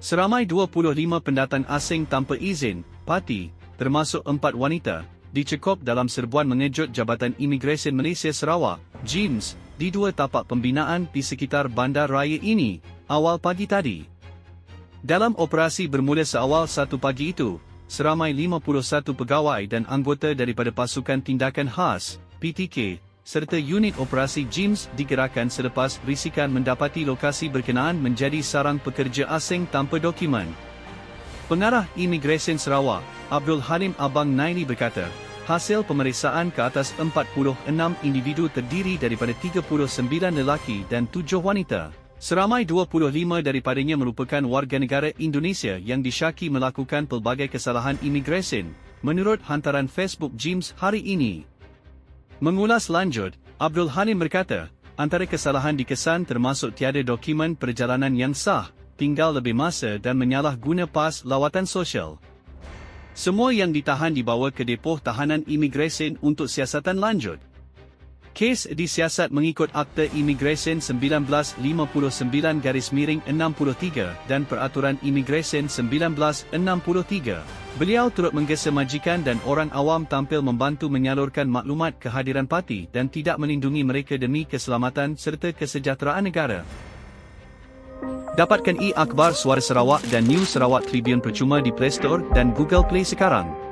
Seramai 25 pendatang asing tanpa izin, parti, termasuk empat wanita, dicekop dalam serbuan mengejut Jabatan Imigresen Malaysia Sarawak, JIMS, di dua tapak pembinaan di sekitar bandar raya ini, awal pagi tadi. Dalam operasi bermula seawal satu pagi itu, seramai 51 pegawai dan anggota daripada Pasukan Tindakan Khas, PTK, serta unit operasi JIMS digerakkan selepas risikan mendapati lokasi berkenaan menjadi sarang pekerja asing tanpa dokumen. Pengarah Imigresen Sarawak, Abdul Halim Abang Naili berkata, hasil pemeriksaan ke atas 46 individu terdiri daripada 39 lelaki dan 7 wanita. Seramai 25 daripadanya merupakan warga negara Indonesia yang disyaki melakukan pelbagai kesalahan imigresen, menurut hantaran Facebook JIMS hari ini. Mengulas lanjut, Abdul Halim berkata, antara kesalahan dikesan termasuk tiada dokumen perjalanan yang sah, tinggal lebih masa dan menyalahguna pas lawatan sosial. Semua yang ditahan dibawa ke depoh tahanan imigresen untuk siasatan lanjut. Kes disiasat mengikut Akta Imigresen 1959 garis miring 63 dan Peraturan Imigresen 1963. Beliau turut menggesa majikan dan orang awam tampil membantu menyalurkan maklumat kehadiran parti dan tidak melindungi mereka demi keselamatan serta kesejahteraan negara. Dapatkan e-akhbar Suara Sarawak dan News Sarawak Tribune percuma di Play Store dan Google Play sekarang.